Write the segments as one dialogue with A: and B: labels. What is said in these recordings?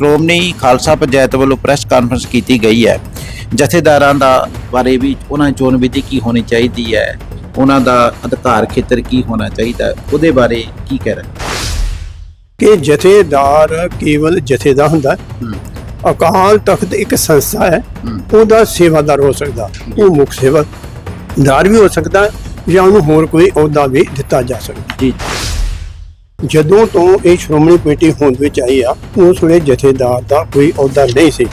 A: ਸ਼੍ਰੋਮਣੀ ਖਾਲਸਾ ਪੰਚਾਇਤ ਵੱਲੋਂ press conference ਕੀਤੀ ਗਈ ਹੈ। ਜਥੇਦਾਰਾਂ ਦਾ ਬਾਰੇ ਵੀ ਉਹਨਾਂ ਚੋਣ ਵਿਧੀ ਕੀ ਹੋਣੀ ਚਾਹੀਦੀ ਹੈ ਉਹਨਾਂ ਦਾ ਅਧਿਕਾਰ ਖੇਤਰ ਕੀ ਹੋਣਾ ਚਾਹੀਦਾ ਉਹਦੇ ਬਾਰੇ ਕੀ ਕਹਿ ਰਹੇ
B: ਕਿ ਜਥੇਦਾਰ ਕੇਵਲ ਜਥੇਦਾਰ ਹੁੰਦਾ ਅਕਾਲ ਤਖਤ ਇੱਕ ਸੰਸਥਾ ਹੈ। ਉਹਦਾ ਸੇਵਾਦਾਰ ਹੋ ਸਕਦਾ ਉਹ ਮੁੱਖ ਸੇਵਾਦਾਰ ਵੀ ਹੋ ਸਕਦਾ ਜਾਂ ਉਹਨੂੰ ਹੋਰ ਕੋਈ ਅਹੁਦਾ ਵੀ ਦਿੱਤਾ ਜਾ ਸਕਦਾ।
A: ਜੀ।
B: ਜਦੋਂ ਤੋਂ ਇਹ ਸ਼੍ਰੋਮਣੀ ਕਮੇਟੀ ਹੋਂਦ ਵਿੱਚ ਆਈ ਆ, ਉਸ ਵੇਲੇ ਜਥੇਦਾਰ ਦਾ ਕੋਈ ਅਹੁਦਾ ਨਹੀਂ ਸੀ।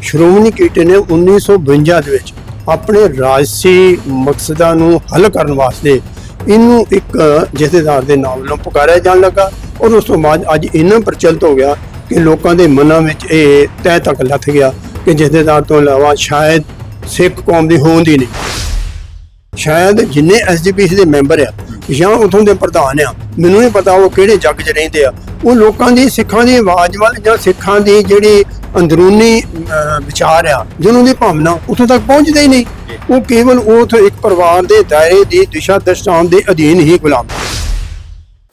B: ਸ਼੍ਰੋਮਣੀ ਕਮੇਟੀ ਨੇ 1952 ਦੇ ਵਿੱਚ ਆਪਣੇ ਰਾਜਸੀ ਮਕਸਦਾਂ ਨੂੰ ਹੱਲ ਕਰਨ ਵਾਸਤੇ ਇਹਨੂੰ ਇੱਕ ਜਥੇਦਾਰ ਦੇ ਨਾਮ ਵੱਲੋਂ ਪੁਕਾਰਿਆ ਜਾਣ ਲੱਗਾ ਔਰ ਉਸ ਤੋਂ ਬਾਅਦ ਅੱਜ ਇੰਨਾ ਪ੍ਰਚਲਿਤ ਹੋ ਗਿਆ ਕਿ ਲੋਕਾਂ ਦੇ ਮਨਾਂ ਵਿੱਚ ਇਹ ਤਹਿ ਤੱਕ ਲੱਥ ਗਿਆ ਕਿ ਜਥੇਦਾਰ ਤੋਂ ਇਲਾਵਾ ਸ਼ਾਇਦ ਸਿੱਖ ਕੌਮ ਦੀ ਹੋਂਦ ਹੀ ਨਹੀਂ। ਸ਼ਾਇਦ ਜਿੰਨੇ ਐਸਜੀਪੀਸੀ ਦੇ ਮੈਂਬਰ ਆ ਜਾਂ ਉਥੋਂ ਦੇ ਪ੍ਰਧਾਨ ਆ, ਮੈਨੂੰ ਨਹੀਂ ਪਤਾ ਉਹ ਕਿਹੜੇ ਜੱਗ 'ਚ ਰਹਿੰਦੇ ਆ। ਉਹ ਲੋਕਾਂ ਦੀ, ਸਿੱਖਾਂ ਦੀ ਆਵਾਜ਼ ਵੱਲ ਜਾਂ ਸਿੱਖਾਂ ਦੀ ਜਿਹੜੀ ਅੰਦਰੂਨੀ ਵਿਚਾਰ ਆ, ਜਿਹਨਾਂ ਦੀ ਭਾਵਨਾ ਉਥੋਂ ਤੱਕ ਪਹੁੰਚਦੇ ਹੀ ਨਹੀਂ। ਉਹ ਕੇਵਲ ਉਹ ਇੱਕ ਪਰਿਵਾਰ ਦੇ ਦਾਇਰੇ ਦੀ ਦਿਸ਼ਾ ਦਰਸ਼ਾਉਣ ਦੇ ਅਧੀਨ ਹੀ ਗੁਲਾਮ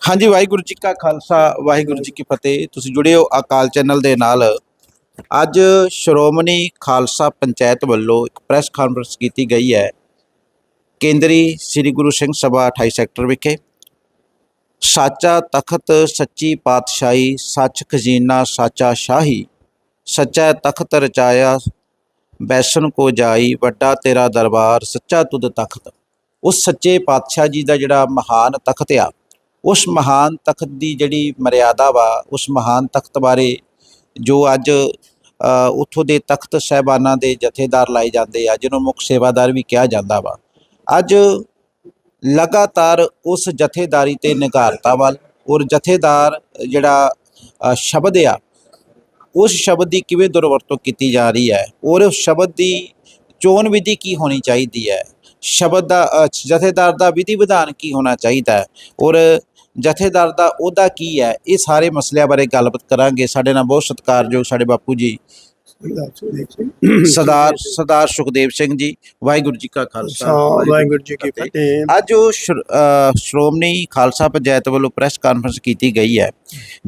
A: ਹਾਂਜੀ, ਵਾਹਿਗੁਰੂ ਜੀ ਕਾ ਖਾਲਸਾ, ਵਾਹਿਗੁਰੂ ਜੀ ਕੀ ਫਤਿਹ। ਤੁਸੀਂ ਜੁੜੇ ਹੋ ਅਕਾਲ ਚੈਨਲ ਦੇ ਨਾਲ। ਅੱਜ ਸ਼੍ਰੋਮਣੀ ਖਾਲਸਾ ਪੰਚਾਇਤ ਵੱਲੋਂ ਇੱਕ ਪ੍ਰੈਸ ਕਾਨਫਰੰਸ ਕੀਤੀ ਗਈ ਹੈ। ਕੇਂਦਰੀ ਸ੍ਰੀ ਗੁਰੂ ਸਿੰਘ ਸਭਾ 28 ਸੈਕਟਰ ਵਿਖੇ ਸਾਚਾ ਤਖਤ ਸੱਚੀ ਪਾਤਸ਼ਾਹੀ ਸੱਚ ਖਜ਼ੀਨਾ ਸਾਚਾ ਸ਼ਾਹੀ ਸੱਚਾ ਤਖਤ ਰਚਾਇਆ ਬੈਸਨ ਕੋ ਜਾਈ ਵੱਡਾ ਤੇਰਾ ਦਰਬਾਰ ਸੱਚਾ ਤੁਧ ਤਖਤ। ਉਸ ਸੱਚੇ ਪਾਤਸ਼ਾਹ ਜੀ ਦਾ ਜਿਹੜਾ ਮਹਾਨ ਤਖਤ ਆ ਉਸ ਮਹਾਨ ਤਖਤ ਦੀ ਜਿਹੜੀ ਮਰਿਆਦਾ ਵਾ ਉਸ ਮਹਾਨ ਤਖਤ ਬਾਰੇ ਜੋ ਅੱਜ ਅ, ਉੱਥੋਂ ਦੇ ਤਖਤ ਸਹਿਬਾਨਾਂ ਦੇ ਜਥੇਦਾਰ ਲਾਏ ਜਾਂਦੇ ਆ ਜਿਹਨੂੰ ਮੁੱਖ ਸੇਵਾਦਾਰ ਵੀ ਕਿਹਾ ਜਾਂਦਾ ਵਾ। ਅੱਜ ਲਗਾਤਾਰ ਉਸ ਜਥੇਦਾਰੀ ਤੇ ਨਿਗਾਰਤਾ ਵੱਲ ਔਰ ਜਥੇਦਾਰ ਜਿਹੜਾ ਸ਼ਬਦ ਆ, ਉਸ ਸ਼ਬਦ ਦੀ ਕਿਵੇਂ ਦੁਰਵਰਤੋਂ ਕੀਤੀ ਜਾ ਰਹੀ ਹੈ ਔਰ ਉਸ ਸ਼ਬਦ ਦੀ ਚੋਣ ਵਿਧੀ ਕੀ ਹੋਣੀ ਚਾਹੀਦੀ ਹੈ? ਸ਼ਬਦ ਦਾ ਜਥੇਦਾਰ ਦਾ ਵਿਧੀ ਵਿਧਾਨ ਕੀ ਹੋਣਾ ਚਾਹੀਦਾ ਹੈ? ਔਰ ਜਥੇਦਾਰ ਦਾ ਅਹੁਦਾ ਕੀ ਹੈ? ਇਹ ਸਾਰੇ ਮਸਲਿਆਂ ਬਾਰੇ ਗੱਲਬਾਤ ਕਰਾਂਗੇ। ਸਾਡੇ ਨਾਲ ਬਹੁਤ ਸਤਿਕਾਰਯੋਗ ਸਾਡੇ ਬਾਪੂ ਜੀ ਸਰਦਾਰ ਸਰਦਾਰ ਸੁਖਦੇਵ ਸਿੰਘ ਜੀ ਵਾਹਿਗੁਰੂ ਜੀ ਕਾ ਖਾਲਸਾ
B: ਵਾਹਿਗੁਰੂ ਜੀ ਕੀ ਫਤਿਹ।
A: ਅੱਜ ਉਹ ਸ਼੍ਰੋਮਣੀ ਖਾਲਸਾ ਪੰਚਾਇਤ ਵੱਲੋਂ ਪ੍ਰੈਸ ਕਾਨਫਰੰਸ ਕੀਤੀ ਗਈ ਹੈ।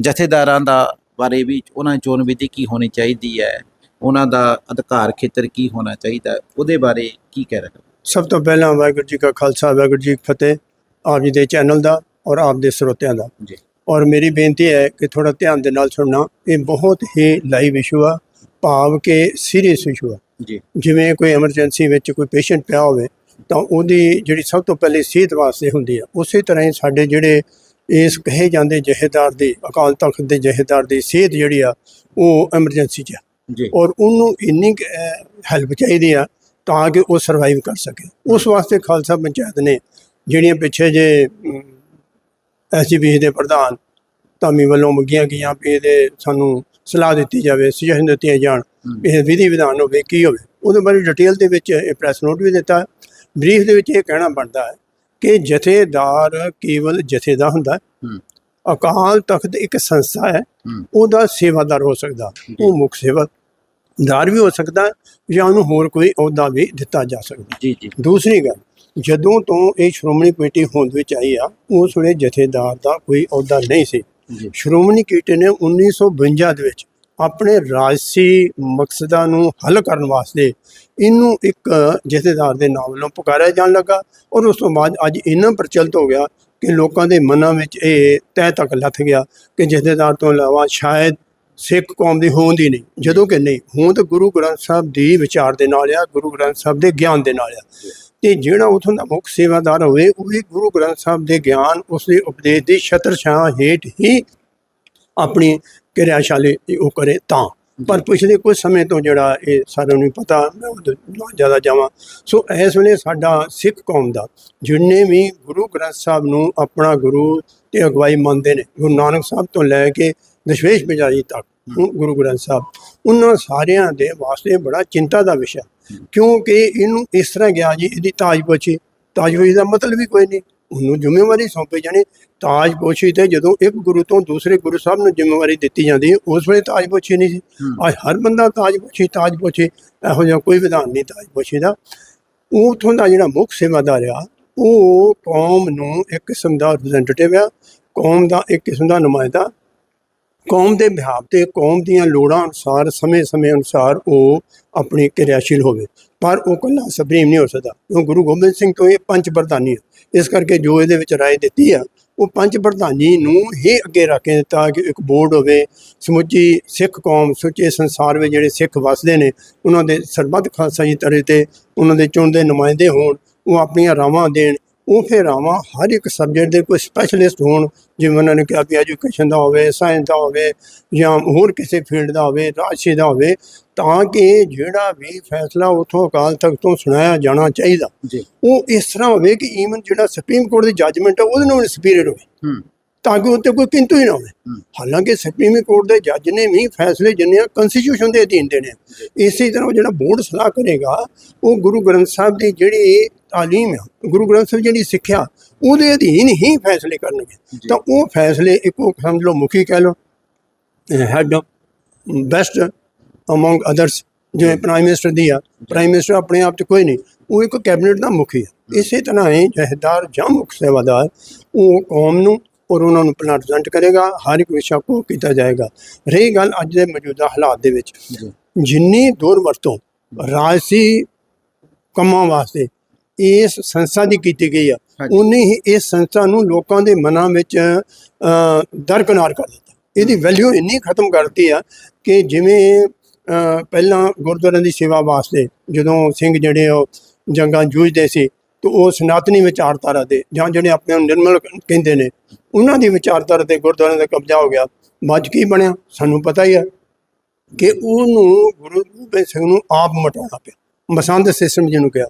A: ਜਥੇਦਾਰਾਂ ਦਾ ਬਾਰੇ ਵੀ ਉਹਨਾਂ ਚੋਣ ਵਿਧੀ ਕੀ ਹੋਣੀ ਚਾਹੀਦੀ ਹੈ ਉਹਨਾਂ ਦਾ ਅਧਿਕਾਰ ਖੇਤਰ ਕੀ ਹੋਣਾ ਚਾਹੀਦਾ ਉਹਦੇ ਬਾਰੇ ਕੀ ਕਹਿ ਰਹੇ
B: ਸਭ ਤੋਂ ਪਹਿਲਾਂ ਵਾਹਿਗੁਰੂ ਜੀ ਕਾ ਖਾਲਸਾ ਵਾਹਿਗੁਰੂ ਜੀ ਕੀ ਫਤਿਹ। ਆਪ ਜੀ ਦੇ ਚੈਨਲ ਦਾ ਔਰ ਆਪ ਦੇ ਸਰੋਤਿਆਂ ਦਾ।
A: ਜੀ।
B: ਔਰ ਮੇਰੀ ਬੇਨਤੀ ਹੈ ਕਿ ਥੋੜਾ ਧਿਆਨ ਦੇ ਨਾਲ ਸੁਣਨਾ। ਇਹ ਬਹੁਤ ਹੀ ਲਾਈਵ ਇਸ਼ੂ ਆ। ਭਾਵ ਕਿ ਸੀਰੀਅਸ ਇਸ਼ੂ ਆ।
A: ਜੀ।
B: ਜਿਵੇਂ ਕੋਈ ਐਮਰਜੈਂਸੀ ਵਿੱਚ ਕੋਈ ਪੇਸ਼ੈਂਟ ਪਿਆ ਹੋਵੇ ਤਾਂ ਉਹਦੀ ਜਿਹੜੀ ਸਭ ਤੋਂ ਪਹਿਲੇ ਸਿਹਤ ਵਾਸਤੇ ਹੁੰਦੀ ਆ। ਉਸੇ ਤਰ੍ਹਾਂ ਹੀ ਸਾਡੇ ਜਿਹੜੇ ਇਸ ਕਹੇ ਜਾਂਦੇ ਜਹੇਦਾਰ ਦੀ ਅਕਾਲ ਤਖਤ ਦੇ ਜਹੇਦਾਰ ਦੀ ਸਿਹਤ ਜਿਹੜੀ ਆ ਉਹ ਐਮਰਜੈਂਸੀ 'ਚ
A: ਜੀ।
B: ਔਰ ਉਹਨੂੰ ਇੰਨੀ ਹੈਲਪ ਚਾਹੀਦੀ ਆ ਤਾਂ ਕਿ ਉਹ ਸਰਵਾਈਵ ਕਰ ਸਕੇ। ਉਸ ਵਾਸਤੇ ਖਾਲਸਾ ਪੰਚਾਇਤ ਨੇ ਜਿਹੜੀਆਂ ਪਿੱਛੇ ਜੇ ਐਸਜੀਪੀ ਦੇ ਪ੍ਰਧਾਨ ਧਾਮੀ ਵੱਲੋਂ ਮੰਗੀਆਂ ਗਈਆਂ ਵੀ ਇਹਦੇ ਸਾਨੂੰ ਸਲਾਹ ਦਿੱਤੀ ਜਾਵੇ ਸੁਝਾਅ ਦਿੱਤੀਆਂ ਜਾਣ ਇਹ ਵਿਧੀ ਵਿਧਾਨ ਹੋਵੇ ਕੀ ਹੋਵੇ। ਉਹਦੇ ਬਾਰੇ ਡਿਟੇਲ ਦੇ ਵਿੱਚ ਇਹ ਪ੍ਰੈਸ ਨੋਟ ਵੀ ਦਿੱਤਾ। ਬਰੀਫ ਦੇ ਵਿੱਚ ਇਹ ਕਹਿਣਾ ਬਣਦਾ ਹੈ ਕਿ ਜਥੇਦਾਰ ਕੇਵਲ ਜਥੇਦਾਰ ਹੁੰਦਾ ਅਕਾਲ ਤਖਤ ਇੱਕ ਸੰਸਥਾ ਹੈ। ਉਹਦਾ ਸੇਵਾਦਾਰ ਹੋ ਸਕਦਾ ਉਹ ਮੁੱਖ ਸੇਵਾਦਾਰ ਵੀ ਹੋ ਸਕਦਾ ਜਾਂ ਉਹਨੂੰ ਹੋਰ ਕੋਈ ਅਹੁਦਾ ਵੀ ਦਿੱਤਾ ਜਾ ਸਕਦਾ
A: ਜੀ ਜੀ।
B: ਦੂਸਰੀ ਗੱਲ ਜਦੋਂ ਤੋਂ ਇਹ ਸ਼੍ਰੋਮਣੀ ਕਮੇਟੀ ਹੋਂਦ ਵਿੱਚ ਆਈ ਆ ਉਸ ਵੇਲੇ ਜਥੇਦਾਰ ਦਾ ਕੋਈ ਅਹੁਦਾ ਨਹੀਂ ਸੀ। ਸ਼੍ਰੋਮਣੀ ਕਮੇਟੀ ਨੇ 1952 ਦੇ ਵਿੱਚ ਆਪਣੇ ਰਾਜਸੀ ਮਕਸਦਾਂ ਨੂੰ ਹੱਲ ਕਰਨ ਵਾਸਤੇ ਇਹਨੂੰ ਇੱਕ ਜਥੇਦਾਰ ਦੇ ਨਾਮ ਵੱਲੋਂ ਪੁਕਾਰਿਆ ਜਾਣ ਲੱਗਾ ਔਰ ਉਸ ਤੋਂ ਬਾਅਦ ਅੱਜ ਇੰਨਾ ਪ੍ਰਚਲਿਤ ਹੋ ਗਿਆ ਕਿ ਲੋਕਾਂ ਦੇ ਮਨਾਂ ਵਿੱਚ ਇਹ ਤਹਿ ਤੱਕ ਲੱਥ ਗਿਆ ਕਿ ਜਥੇਦਾਰ ਤੋਂ ਇਲਾਵਾ ਸ਼ਾਇਦ ਸਿੱਖ ਕੌਮ ਦੀ ਹੋਂਦ ਹੀ ਨਹੀਂ। ਜਦੋਂ ਕਿ ਨਹੀਂ, ਹੋਂਦ ਗੁਰੂ ਗ੍ਰੰਥ ਸਾਹਿਬ ਦੀ ਵਿਚਾਰ ਦੇ ਨਾਲ ਆ, ਗੁਰੂ ਗ੍ਰੰਥ ਸਾਹਿਬ ਦੇ ਗਿਆਨ ਦੇ ਨਾਲ ਆ। ਤੇ ਜਿਹੜਾ ਉਥੋਂ ਦਾ ਮੁੱਖ ਸੇਵਾਦਾਰ ਹੋਵੇ, ਉਹ ਵੀ ਗੁਰੂ ਗ੍ਰੰਥ ਸਾਹਿਬ ਦੇ ਗਿਆਨ ਉਸ ਦੇ ਉਪਦੇਸ਼ ਦੀ ਛਤਰ ਹੇਠ ਹੀ ਆਪਣੀ ਕਿਰਿਆਸ਼ਾਲੀ ਉਹ ਕਰੇ ਤਾਂ। ਪਰ ਪਿਛਲੇ ਕੁਝ ਸਮੇਂ ਤੋਂ ਜਿਹੜਾ ਇਹ ਸਾਨੂੰ ਨਹੀਂ ਪਤਾ, ਮੈਂ ਉਹ ਜ਼ਿਆਦਾ ਜਾਵਾਂ। ਸੋ ਇਸ ਵੇਲੇ ਸਾਡਾ ਸਿੱਖ ਕੌਮ ਦਾ, ਜਿੰਨੇ ਵੀ ਗੁਰੂ ਗ੍ਰੰਥ ਸਾਹਿਬ ਨੂੰ ਆਪਣਾ ਗੁਰੂ ਤੇ ਅਗਵਾਈ ਮੰਨਦੇ ਨੇ, ਗੁਰੂ ਨਾਨਕ ਸਾਹਿਬ ਤੋਂ ਲੈ ਕੇ ਦਸ਼ਵੇਸ਼ ਬਿਜਾਰੀ ਤੱਕ, ਗੁਰੂ ਗ੍ਰੰਥ ਸਾਹਿਬ, ਉਹਨਾਂ ਸਾਰਿਆਂ ਦੇ ਵਾਸਤੇ ਬੜਾ ਚਿੰਤਾ ਦਾ ਵਿਸ਼ਾ ਕਿਉਂਕਿ ਇਹਨੂੰ ਇਸ ਤਰ੍ਹਾਂ ਗਿਆ ਜੀ ਇਹਦੀ ਤਾਜਪੋਸ਼ੀ ਤਾਜਪੋਸ਼ੀ ਦਾ ਮਤਲਬ ਵੀ ਕੋਈ ਨਹੀਂ। ਉਹਨੂੰ ਜ਼ਿੰਮੇਵਾਰੀ ਸੌਂਪੀ ਜਾਣੀ। ਤਾਜਪੋਸ਼ੀ ਤੇ ਜਦੋਂ ਇੱਕ ਗੁਰੂ ਤੋਂ ਦੂਸਰੇ ਗੁਰੂ ਸਾਹਿਬ ਨੂੰ ਜ਼ਿੰਮੇਵਾਰੀ ਦਿੱਤੀ ਜਾਂਦੀ ਹੈ ਉਸ ਵੇਲੇ ਤਾਜਪੋਸ਼ੀ ਨਹੀਂ ਸੀ। ਅੱਜ ਹਰ ਬੰਦਾ ਤਾਜਪੋਸ਼ੀ ਤਾਜਪੋਸ਼ੀ ਇਹੋ ਜਿਹਾ ਕੋਈ ਵਿਧਾਨ ਨਹੀਂ ਤਾਜਪੋਸ਼ੀ ਦਾ। ਉਥੋਂ ਦਾ ਜਿਹੜਾ ਮੁੱਖ ਸੇਵਾਦਾਰ ਆ ਉਹ ਕੌਮ ਨੂੰ ਇੱਕ ਕਿਸਮ ਦਾ ਰਿਪਰੈਜ਼ੈਂਟੇਟਿਵ ਆ ਕੌਮ ਦਾ ਇੱਕ ਕਿਸਮ ਦਾ ਨੁਮਾਇੰਦਾ। ਕੌਮ ਦੇ ਵਿਹਾਰ ਤੇ ਕੌਮ ਦੀਆਂ ਲੋੜਾਂ ਅਨੁਸਾਰ ਸਮੇਂ-ਸਮੇਂ ਅਨੁਸਾਰ ਉਹ ਆਪਣੀ ਕਿਰਿਆਸ਼ੀਲ ਹੋਵੇ। ਪਰ ਉਹ ਕੱਲਾ ਸੁਪਰੀਮ ਨਹੀਂ ਹੋ ਸਕਦਾ, ਕਿਉਂ? ਗੁਰੂ ਗੋਬਿੰਦ ਸਿੰਘ ਤੋਂ ਇਹ ਪੰਜ ਪ੍ਰਧਾਨੀ ਹੈ ਇਸ ਕਰਕੇ ਜੋ ਇਹਦੇ ਵਿੱਚ ਰਾਏ ਦਿੱਤੀ ਆ, ਉਹ ਪੰਜ ਪ੍ਰਧਾਨੀ ਨੂੰ ਹੀ ਅੱਗੇ ਰੱਖ ਕੇ ਦਿੱਤਾ ਕਿ ਇੱਕ ਬੋਰਡ ਹੋਵੇ, ਸਮੁੱਚੀ ਸਿੱਖ ਕੌਮ ਸੁੱਚੇ ਸੰਸਾਰ ਵਿੱਚ ਜਿਹੜੇ ਸਿੱਖ ਵਸਦੇ ਨੇ, ਉਹਨਾਂ ਦੇ ਸਰਬੱਤ ਖਾਲਸਾ ਜੀ ਤਰੇ ਤੇ, ਉਹਨਾਂ ਦੇ ਚੁਣਦੇ ਨੁਮਾਇੰਦੇ ਹੋਣ, ਉਹ ਆਪਣੀਆਂ ਰਾਵਾਂ ਦੇਣ ਉਹ ਫਿਰ ਰਾਵਾਂ ਹਰ ਇੱਕ ਸਬਜੈਕਟ ਦੇ ਕੋਈ ਸਪੈਸ਼ਲਿਸਟ ਹੋਣ ਜਿਵੇਂ ਉਹਨਾਂ ਨੇ ਕਿਹਾ ਕਿ ਐਜੂਕੇਸ਼ਨ ਦਾ ਹੋਵੇ ਸਾਇੰਸ ਦਾ ਹੋਵੇ ਜਾਂ ਹੋਰ ਕਿਸੇ ਫੀਲਡ ਦਾ ਹੋਵੇ ਰਾਜਸ਼ੀ ਦਾ ਹੋਵੇ ਤਾਂ ਕਿ ਜਿਹੜਾ ਵੀ ਫੈਸਲਾ ਉਥੋਂ ਅਕਾਲ ਤਖਤ ਤੋਂ ਸੁਣਾਇਆ ਜਾਣਾ ਚਾਹੀਦਾ। ਉਹ ਇਸ ਤਰ੍ਹਾਂ ਹੋਵੇ ਕਿ ਈਵਨ ਜਿਹੜਾ ਸੁਪਰੀਮ ਕੋਰਟ ਦੀ ਜੱਜਮੈਂਟ ਹੈ ਉਹਦੇ ਨਾਲ ਸੁਪੀਰੀਅਰ ਹੋਵੇ। ਤਾਂ ਕਿ ਉੱਤੇ ਕੋਈ ਕਿੰਤੂ ਹੀ ਨਾ ਹੋਵੇ।
A: ਹੂੰ।
B: ਹਾਲਾਂਕਿ ਸੁਪਰੀਮ ਕੋਰਟ ਦੇ ਜੱਜ ਨੇ ਵੀ ਫੈਸਲੇ ਜਿੰਨੇ ਕਨਸਟੀਟਿਊਸ਼ਨ ਦੇ ਅਧੀਨ ਦੇਣੇ। ਇਸੇ ਤਰ੍ਹਾਂ ਜਿਹੜਾ ਬੋਰਡ ਸਲਾਹ ਕਰੇਗਾ ਉਹ ਗੁਰੂ ਗ੍ਰੰਥ ਸਾਹਿਬ ਦੀ ਜਿਹੜੀ ਤਾਲੀਮ ਆ ਗੁਰੂ ਗ੍ਰੰਥ ਸਾਹਿਬ ਜਿਹੜੀ ਸਿੱਖਿਆ ਉਹਦੇ ਅਧੀਨ ਹੀ ਫੈਸਲੇ ਕਰਨਗੇ। ਤਾਂ ਉਹ ਫੈਸਲੇ ਇੱਕੋ ਸਮਝ ਲਓ ਮੁਖੀ ਕਹਿ ਲਓ ਹੈਡ ਬੈਸਟ ਅਮੰਗ ਅਦਰਸ ਜਿਵੇਂ ਪ੍ਰਾਈਮ ਮਿਨਿਸਟਰ ਦੀ ਆ। ਪ੍ਰਾਈਮ ਮਿਨਿਸਟਰ ਆਪਣੇ ਆਪ 'ਚ ਕੋਈ ਨਹੀਂ ਉਹ ਇੱਕ ਕੈਬਨਿਟ ਦਾ ਮੁਖੀ ਹੈ। ਇਸੇ ਤਰ੍ਹਾਂ ਹੀ ਜਹੇਦਾਰ ਜਾਂ ਮੁੱਖ ਸੇਵਾਦਾਰ ਉਹ ਕੌਮ ਨੂੰ ਔਰ ਉਹਨਾਂ ਨੂੰ ਪ੍ਰੈਜ਼ੈਂਟ ਕਰੇਗਾ ਹਰ ਇੱਕ ਵਿਸ਼ਾ ਕੋ ਕੀਤਾ ਜਾਏਗਾ। ਰਹੀ ਗੱਲ ਅੱਜ ਦੇ ਮੌਜੂਦਾ ਹਾਲਾਤ ਦੇ ਵਿੱਚ। ਜਿੰਨੀ ਦੂਰ ਵਰਤੋਂ ਰਾਜਸੀ ਕੰਮਾਂ ਵਾਸਤੇ ਇਸ ਸੰਸਥਾ ਦੀ ਕੀਤੀ ਗਈ ਆ। ਉਨੀ ਹੀ ਇਸ ਸੰਸਥਾ ਨੂੰ ਲੋਕਾਂ ਦੇ ਮਨਾਂ ਵਿੱਚ ਦਰਕਨਾਰ ਕਰ ਦਿੱਤਾ। ਇਹਦੀ ਵੈਲਿਊ ਇੰਨੀ ਖਤਮ ਕਰਤੀ ਆ ਕਿ ਜਿਵੇਂ ਪਹਿਲਾਂ ਗੁਰਦੁਆਰਿਆਂ ਦੀ ਸੇਵਾ ਵਾਸਤੇ ਜਦੋਂ ਸਿੰਘ ਜਿਹੜੇ ਉਹ ਜੰਗਾਂ ਜੂਝਦੇ ਸੀ ਤੇ ਉਹ ਸਨਾਤਨੀ ਵਿਚਾਰਧਾਰਾ ਦੇ ਜਾਂ ਜਿਹੜੇ ਆਪਣੇ ਨੂੰ ਨਿਰਮਲ ਕਹਿੰਦੇ ਨੇ ਉਹਨਾਂ ਦੀ ਵਿਚਾਰਧਾਰਾ ਤੇ ਗੁਰਦੁਆਰਿਆਂ ਦਾ ਕਬਜ਼ਾ ਹੋ ਗਿਆ। 'ਚ ਕੀ ਬਣਿਆ? ਸਾਨੂੰ ਪਤਾ ਹੀ ਆ ਕਿ ਉਹਨੂੰ ਗੁਰੂ ਗੋਬਿੰਦ ਸਿੰਘ ਨੂੰ ਆਪ ਮਟਾਉਣਾ ਪਿਆ। ਮਸੰਦ ਸਿਸਟਮ ਜਿਹਨੂੰ ਕਿਹਾ।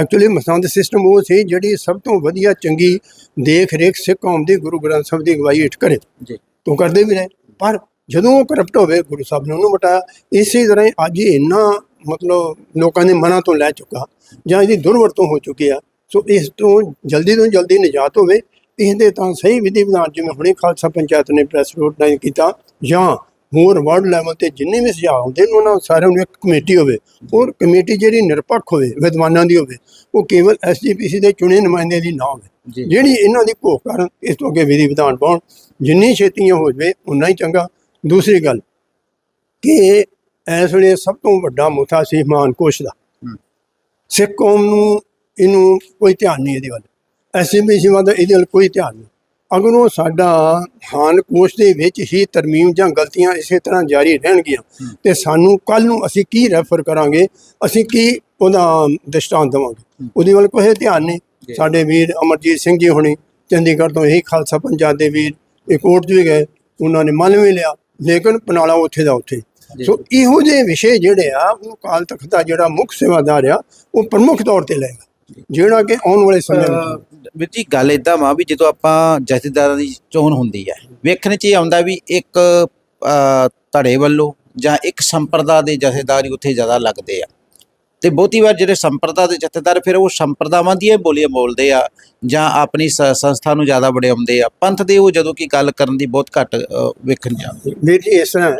B: ਐਕਚੁਅਲੀ ਮਸੰਦ ਸਿਸਟਮ ਉਹ ਸੀ ਜਿਹੜੀ ਸਭ ਤੋਂ ਵਧੀਆ ਚੰਗੀ ਦੇਖ ਰੇਖ ਸਿੱਖ ਕੌਮ ਦੀ ਗੁਰੂ ਗ੍ਰੰਥ ਸਾਹਿਬ ਦੀ ਅਗਵਾਈ ਹੇਠ ਕਰੇ।
A: ਜੀ।
B: ਤੋਂ ਕਰਦੇ ਵੀ ਰਹੇ। ਪਰ ਜਦੋਂ ਉਹ ਕਰਪਟ ਹੋਵੇ ਗੁਰੂ ਸਾਹਿਬ ਨੇ ਉਹਨੂੰ ਮਟਾਇਆ। ਇਸੇ ਤਰ੍ਹਾਂ ਹੀ ਅੱਜ ਇੰਨਾ ਮਤਲਬ ਲੋਕਾਂ ਦੇ ਮਨਾਂ ਤੋਂ ਲੈ ਚੁੱਕਾ ਜਾਂ ਇਹਦੀ ਦੁਰਵਰਤੋਂ ਹੋ ਚੁੱਕੀ ਆ। ਸੋ ਇਸ ਤੋਂ ਜਲਦੀ ਤੋਂ ਜਲਦੀ ਨਿਜਾਤ ਹੋਵੇ। ਇਹਦੇ ਤਾਂ ਸਹੀ ਵਿਧੀ ਵਿਧਾਨ ਜਿਵੇਂ ਹੁਣੇ ਖਾਲਸਾ ਪੰਚਾਇਤ ਨੇ ਪ੍ਰੈਸ ਨੋਟ ਨਾਲ ਕੀਤਾ ਜਾਂ ਹੋਰ ਵਰਲਡ ਲੈਵਲ ਤੇ ਜਿੰਨੇ ਵੀ ਸੁਝਾਅ ਹੁੰਦੇ ਨੇ ਉਹਨਾਂ ਸਾਰਿਆਂ ਨੂੰ ਇੱਕ ਕਮੇਟੀ ਹੋਵੇ ਔਰ ਕਮੇਟੀ ਜਿਹੜੀ ਨਿਰਪੱਖ ਹੋਵੇ ਵਿਦਵਾਨਾਂ ਦੀ ਹੋਵੇ ਉਹ ਕੇਵਲ ਐਸਜੀਪੀਸੀ ਦੇ ਚੁਣੇ ਨੁਮਾਇੰਦੇ ਦੀ ਨਾ ਹੋਵੇ। ਜਿਹੜੀ ਇਹਨਾਂ ਦੀ ਘੋਖ ਕਰਨ ਇਸ ਤੋਂ ਅੱਗੇ ਵਿਧੀ ਵਿਧਾਨ ਪਾਉਣ ਜਿੰਨੀ ਛੇਤੀ ਹੋ ਜਵੇ ਉਨਾ ਹੀ ਚੰਗਾ। ਦੂਸਰੀ ਗੱਲ ਕਿ ਇਸ ਵੇਲੇ ਸਭ ਤੋਂ ਵੱਡਾ ਮੁੱਦਾ ਸੀ ਮਾਨਕੋਸ਼ ਦਾ। ਸਿੱਖ ਕੌਮ ਨੂੰ ਇਹਨੂੰ ਕੋਈ ਧਿਆਨ ਨਹੀਂ ਇਹਦੇ ਵੱਲ। ਐਸਐਮਬੀਸੀ ਵੱਲ ਇਹਦੇ ਵੱਲ ਕੋਈ ਧਿਆਨ ਨਹੀਂ। ਅਗਰ ਸਾਡਾ ਹਾਨ ਕੋਸ਼ ਦੇ ਵਿੱਚ ਹੀ ਤਰਮੀਮ ਜਾਂ ਗਲਤੀਆਂ ਇਸੇ ਤਰ੍ਹਾਂ ਜਾਰੀ ਰਹਿਣਗੀਆਂ ਤੇ ਸਾਨੂੰ ਕੱਲ ਨੂੰ ਅਸੀਂ ਕੀ ਰੈਫਰ ਕਰਾਂਗੇ ਅਸੀਂ ਕੀ ਉਹਦਾ ਦ੍ਰਿਸ਼ਟਾਂਤ ਦੇਵਾਂਗੇ। ਉਹਦੇ ਵੱਲ ਕੋਈ ਧਿਆਨ ਨਹੀਂ। ਸਾਡੇ ਵੀਰ ਅਮਰਜੀਤ ਸਿੰਘ ਜੀ ਹੁਣੀ ਚੰਡੀਗੜ੍ਹ ਤੋਂ ਇਹੀ ਖਾਲਸਾ ਪੰਜਾਬ ਦੇ ਵੀਰ ਇਹ ਕੋਰਟ ਵੀ ਗਏ ਉਹਨਾਂ ਨੇ ਮੰਨ ਵੀ ਲਿਆ ਲੇਕਿਨ ਪਨਾਲਾ ਉੱਥੇ ਦਾ ਉੱਥੇ। ਸੋ ਇਹੋ ਜਿਹੇ ਵਿਸ਼ੇ ਜਿਹੜੇ ਆ ਉਹ ਕਾਲ ਤਖਤ ਦਾ ਜਿਹੜਾ ਮੁੱਖ ਸੇਵਾਦਾਰ ਆ ਉਹ ਪ੍ਰਮੁੱਖ ਤੌਰ ਤੇ ਲਏਗਾ ਜਿਹੜਾ ਕਿ ਆਉਣ ਵਾਲੇ ਸਮੇਂ ਵਿੱਚ।
A: ਵੀਰ ਜੀ ਗੱਲ ਇਦਾਂ ਵਾ ਵੀ ਜਦੋਂ ਆਪਾਂ ਜਥੇਦਾਰਾਂ ਦੀ ਚੋਣ ਹੁੰਦੀ ਹੈ ਵੇਖਣ 'ਚ ਇਹ ਆਉਂਦਾ ਵੀ ਇੱਕ ਧੜੇ ਵੱਲੋਂ ਜਾਂ ਇੱਕ ਸੰਪਰਦਾ ਦੇ ਜਥੇਦਾਰ ਹੀ ਉੱਥੇ ਜ਼ਿਆਦਾ ਲੱਗਦੇ ਆ। ਤੇ ਬਹੁਤੀ ਵਾਰ ਜਿਹੜੇ ਸੰਪਰਦਾ ਦੇ ਜਥੇਦਾਰ ਫਿਰ ਉਹ ਸੰਪਰਦਾਵਾਂ ਦੀਆਂ ਹੀ ਬੋਲੀਆਂ ਬੋਲਦੇ ਆ ਜਾਂ ਆਪਣੀ ਸ- ਸੰਸਥਾ ਨੂੰ ਜ਼ਿਆਦਾ ਵਡਿਆਉਂਦੇ ਆ। ਪੰਥ ਦੇ ਉਹ ਜਦੋਂ ਕੀ ਗੱਲ ਕਰਨ ਦੀ ਬਹੁਤ ਘੱਟ ਵੇਖਣ ਜਾਂਦੇ
B: ਵੀਰ ਜੀ ਇਸ ਤਰ੍ਹਾਂ ਹੈ,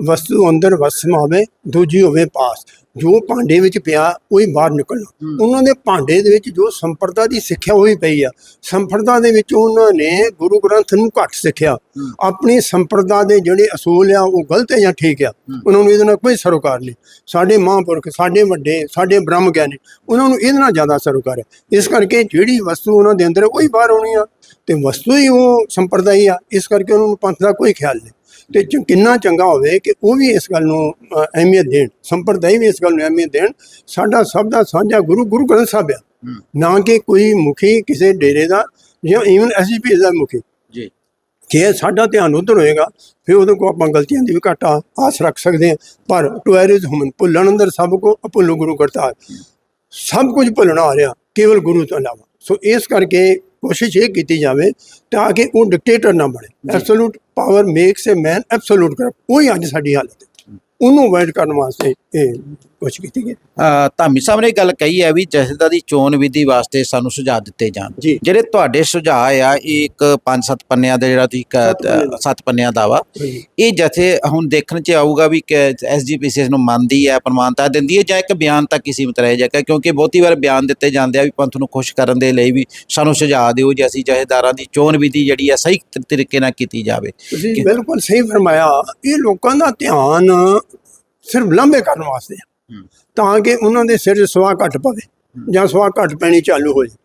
B: ਵਸਤੂ ਅੰਦਰ ਵਸਮ ਆਵੇ ਦੂਜੀ ਹੋਵੇ ਪਾਸ। ਜੋ ਭਾਂਡੇ ਵਿੱਚ ਪਿਆ ਉਹੀ ਬਾਹਰ ਨਿਕਲਣਾ।
A: ਹੂੰ।
B: ਉਹਨਾਂ ਦੇ ਭਾਂਡੇ ਦੇ ਵਿੱਚ ਜੋ ਸੰਪਰਦਾ ਦੀ ਸਿੱਖਿਆ ਹੋਈ ਪਈ ਆ। ਸੰਪਰਦਾ ਦੇ ਵਿੱਚ ਉਹਨਾਂ ਨੇ ਗੁਰੂ ਗ੍ਰੰਥ ਨੂੰ ਘੱਟ ਸਿੱਖਿਆ।
A: ਹੂੰ।
B: ਆਪਣੀ ਸੰਪਰਦਾ ਦੇ ਜਿਹੜੇ ਅਸੂਲ ਆ ਉਹ ਗਲਤ ਹੈ ਜਾਂ ਠੀਕ ਆ
A: ਹੂੰ।
B: ਉਹਨਾਂ ਨੂੰ ਇਹਦੇ ਨਾਲ ਕੋਈ ਸਰੋਕਾਰ ਨਹੀਂ। ਸਾਡੇ ਮਹਾਂਪੁਰਖ ਸਾਡੇ ਵੱਡੇ ਸਾਡੇ ਬ੍ਰਹਮ ਗਿਆਨੀ ਉਹਨਾਂ ਨੂੰ ਇਹਦੇ ਨਾਲ ਜ਼ਿਆਦਾ ਸਰੋਕਾਰ ਹੈ ਇਸ ਕਰਕੇ ਜਿਹੜੀ ਵਸਤੂ ਉਹਨਾਂ ਦੇ ਅੰਦਰ ਹੈ, ਉਹੀ ਬਾਹਰ ਆਉਣੀ ਆ। ਤੇ ਵਸਤੂ ਹੀ ਉਹ ਸੰਪਰਦਾ ਹੀ ਆ। ਇਸ ਕਰਕੇ ਉਹਨਾਂ ਨੂੰ ਪੰਥ ਦਾ ਕੋਈ ਖਿਆਲ ਨਹੀਂ। ਤੇ ਚ- ਕਿੰਨਾ ਚੰਗਾ ਹੋਵੇ ਕਿ ਉਹ ਵੀ ਇਸ ਗੱਲ ਨੂੰ ਅਹਿਮੀਅਤ ਦੇਣ ਸੰਪਰਦਾਇ ਵੀ ਇਸ ਗੱਲ ਨੂੰ ਅਹਿਮੀਅਤ ਦੇਣ। ਸਾਡਾ ਸਭ ਦਾ ਸਾਂਝਾ ਗੁਰੂ ਗੁਰੂ ਗ੍ਰੰਥ ਸਾਹਿਬ ਆ। ਨਾ ਕਿ ਕੋਈ ਮੁਖੀ ਕਿਸੇ ਡੇਰੇ ਦਾ ਜਾਂ ਈਵਨ ਐਸਜੀਪੀ ਦਾ ਮੁਖੀ।
A: ਜੀ।
B: ਜੇ ਸਾਡਾ ਧਿਆਨ ਉਧਰ ਹੋਏਗਾ ਫਿਰ ਉਹਦੇ ਕੋ ਆਪਾਂ ਗਲਤੀਆਂ ਦੀ ਵੀ ਘੱਟ ਆਸ ਰੱਖ ਸਕਦੇ ਹਾਂ। ਪਰ ਟੁਐਰਿਜ਼ ਹੁਮਨ ਭੁੱਲਣ ਅੰਦਰ ਸਭ ਕੋ ਅਭੁੱਲੂ ਗੁਰੂ ਕਰਤਾ ਸਭ ਕੁਝ ਭੁੱਲਣਾ ਆ ਰਿਹਾ ਕੇਵਲ ਗੁਰੂ ਤੋਂ ਇਲਾਵਾ। ਸੋ ਇਸ ਕਰਕੇ ਕੋਸ਼ਿਸ਼ ਇਹ ਕੀਤੀ ਜਾਵੇ ਤਾਂ ਕਿ ਉਹ ਡਿਕਟੇਟਰ ਨਾ ਬਣੇ। Absolute power makes a man absolute corrupt ਉਹੀ ਅੱਜ ਸਾਡੀ ਹਾਲਤ ਹੈ। ਉਹਨੂੰ ਅਵਾਇਡ ਕਰਨ ਵਾਸਤੇ ਇਹ ਕੁਛ ਕੀਤੀ ਗਈ
A: ਧਾਮੀ ਸਾਹਿਬ ਨੇ ਗੱਲ ਕਹੀ ਹੈ ਵੀ ਜਥੇਦਾਰ ਦੀ ਚੋਣ ਵਿਧੀ ਵਾਸਤੇ ਸਾਨੂੰ ਸੁਝਾਅ ਦਿੱਤੇ ਜਾਣ
B: ਜੀ
A: ਜਿਹੜੇ ਤੁਹਾਡੇ ਸੁਝਾਅ ਆ ਇਹ ਇੱਕ ਪੰਜ ਸੱਤ ਪੰਨਿਆਂ ਦਾ ਜਿਹੜਾ ਤੁਸੀਂ ਕ-
B: ਸੱਤ ਪੰਨਿਆਂ ਦਾ।
A: ਵਾ। ਇਹ ਜਥੇ ਹੁਣ ਦੇਖਣ ਚ ਆਊਗਾ ਵੀ ਕਿ ਐਸਜੀਪੀਸੀ ਨੂੰ ਮੰਨਦੀ ਹੈ ਪ੍ਰਮਾਣਤਾ ਦਿੰਦੀ ਹੈ ਜਾਂ ਇੱਕ ਬਿਆਨ ਤੱਕ ਹੀ ਸੀਮਿਤ ਰਹਿ ਜਾਏਗਾ ਕਿਉਂਕਿ ਬਹੁਤੀ ਵਾਰ ਬਿਆਨ ਦਿੱਤੇ ਜਾਂਦੇ ਆ ਵੀ ਪੰਥ ਨੂੰ ਖੁਸ਼ ਕਰਨ ਦੇ ਲਈ ਵੀ ਸਾਨੂੰ ਸੁਝਾਅ ਦਿਓ ਜੇ ਅਸੀਂ ਜਥੇਦਾਰਾਂ ਦੀ ਚੋਣ ਵਿਧੀ ਜਿਹੜੀ ਆ ਸਹੀ ਤ- ਤਰੀਕੇ ਨਾਲ ਕੀਤੀ ਜਾਵੇ
B: ਤੁਸੀਂ ਬਿਲਕੁਲ ਸਹੀ ਫਰਮਾਇਆ ਇਹ ਲੋਕਾਂ ਦਾ ਧਿਆਨ ਸਿਰਫ ਲੰਬੇ ਕਰਨ ਵਾਸਤੇ।
A: ਹੂੰ।
B: ਤਾਂ ਕਿ ਉਹਨਾਂ ਦੇ ਸਿਰ 'ਚ ਸਵਾਹ ਘੱਟ ਪਵੇ ਜਾਂ ਸਵਾਹ ਘੱਟ ਪੈਣੀ ਚਾਲੂ ਹੋ ਜਾਏ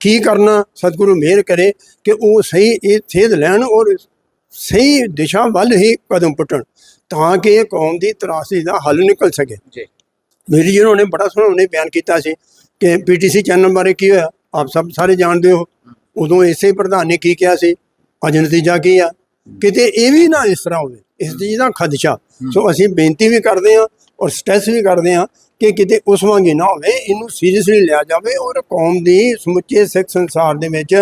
B: ਕੀ ਕਰਨਾ? ਸਤਿਗੁਰੂ ਮਿਹਰ ਕਰੇ ਕਿ ਉਹ ਸਹੀ ਇਹ ਸੇਧ ਲੈਣ ਔਰ ਸਹੀ ਦਿਸ਼ਾ ਵੱਲ ਹੀ ਕਦਮ ਪੁੱਟਣ ਤਾਂ ਕਿ ਇਹ ਕੌਮ ਦੀ ਤਰਾਸਦੀ ਦਾ ਹੱਲ ਨਿਕਲ ਸਕੇ।
A: ਜੀ।
B: ਮੇਰੀ ਜੀ ਨੇ ਬੜਾ ਸੋਹਣਾ ਉਹਨੇ ਬਿਆਨ ਕੀਤਾ ਸੀ ਕਿ ਪੀਟੀਸੀ ਚੈਨਲ ਬਾਰੇ ਕੀ ਹੋਇਆ? ਆਪ ਸਭ ਸਾਰੇ ਜਾਣਦੇ ਹੋ। ਉਦੋਂ ਇਸੇ ਪ੍ਰਧਾਨ ਨੇ ਕੀ ਕਿਹਾ ਸੀ? ਅੱਜ ਨਤੀਜਾ ਕੀ ਆ? ਕਿਤੇ ਇਹ ਵੀ ਨਾ ਇਸ ਤਰ੍ਹਾਂ ਹੋਵੇ। ਇਸ ਚੀਜ਼ ਦਾ ਖਦਸ਼ਾ। ਸੋ ਅਸੀਂ ਬੇਨਤੀ ਵੀ ਕਰਦੇ ਹਾਂ ਔਰ ਸਟ੍ਰੈਸ ਵੀ ਕਰਦੇ ਹਾਂ ਕਿ ਕਿਤੇ ਉਸ ਵਾਂਗੀ ਨਾ ਹੋਵੇ ਇਹਨੂੰ ਸੀਰੀਅਸਲੀ ਲਿਆ ਜਾਵੇ ਔਰ ਕੌਮ ਦੀ ਸਮੁੱਚੇ ਸਿੱਖ ਸੰਸਾਰ ਦੇ ਵਿੱਚ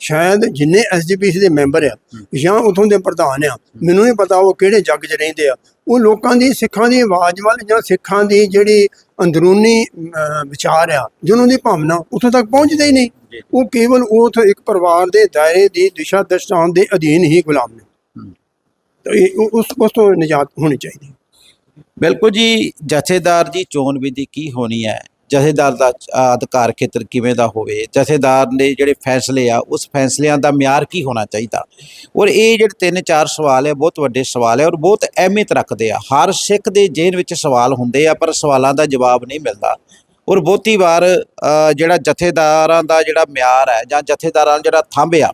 B: ਸ਼ਾਇਦ ਜਿੰਨੇ ਐਸਜੀਪੀਸੀ ਦੇ ਮੈਂਬਰ ਆ ਜਾਂ ਉਥੋਂ ਦੇ ਪ੍ਰਧਾਨ ਆ ਮੈਨੂੰ ਨਹੀਂ ਪਤਾ ਉਹ ਕਿਹੜੇ ਜੱਗ 'ਚ ਰਹਿੰਦੇ ਆ ਉਹ ਲੋਕਾਂ ਦੀ ਸਿੱਖਾਂ ਦੀ ਆਵਾਜ਼ ਵੱਲ ਜਾਂ ਸਿੱਖਾਂ ਦੀ ਜਿਹੜੀ ਅੰਦਰੂਨੀ ਵਿਚਾਰ ਆ ਜਿਹਨਾਂ ਦੀ ਭਾਵਨਾ ਉੱਥੋਂ ਤੱਕ ਪਹੁੰਚਦੇ ਹੀ ਨਹੀਂ। ਉਹ ਕੇਵਲ ਉਹ ਇੱਕ ਪਰਿਵਾਰ ਦੇ ਦਾਇਰੇ ਦੀ ਦਿਸ਼ਾ ਦਰਸ਼ਾਉਣ ਦੇ ਅਧੀਨ ਹੀ ਗੁਲਾਮ ਨੇ। ਤਾਂ ਇਹ ਉਹ- ਉਸ ਉਸ ਤੋਂ ਨਿਜਾਤ ਹੋਣੀ ਚਾਹੀਦੀ
A: ਬਿਲਕੁਲ ਜੀ, ਜਥੇਦਾਰ ਜੀ, ਚੋਣ ਵਿਧੀ ਕੀ ਹੋਣੀ ਹੈ? ਜਥੇਦਾਰ ਦਾ ਅਧਿਕਾਰ ਖੇਤਰ ਕਿਵੇਂ ਦਾ ਹੋਵੇ? ਜਥੇਦਾਰ ਦੇ ਜਿਹੜੇ ਫੈਸਲੇ ਆ, ਉਸ ਫੈਸਲਿਆਂ ਦਾ ਮਿਆਰ ਕੀ ਹੋਣਾ ਚਾਹੀਦਾ? ਔਰ ਇਹ ਜਿਹੜੇ ਤਿੰਨ ਚਾਰ ਸਵਾਲ ਹੈ ਬਹੁਤ ਵੱਡੇ ਸਵਾਲ ਹੈ ਔਰ ਬਹੁਤ ਅਹਿਮੀਅਤ ਰੱਖਦੇ ਆ। ਹਰ ਸਿੱਖ ਦੇ ਜੇਨ ਵਿੱਚ ਸਵਾਲ ਹੁੰਦੇ ਆ, ਪਰ ਸਵਾਲਾਂ ਦਾ ਜਵਾਬ ਨਹੀਂ ਮਿਲਦਾ। ਔਰ ਬਹੁਤੀ ਵਾਰ ਜਿਹੜਾ ਜਥੇਦਾਰਾਂ ਦਾ ਜਿਹੜਾ ਮਿਆਰ ਹੈ ਜਾਂ ਜਥੇਦਾਰਾਂ ਦਾ ਜਿਹੜਾ ਥੰਬ ਆ,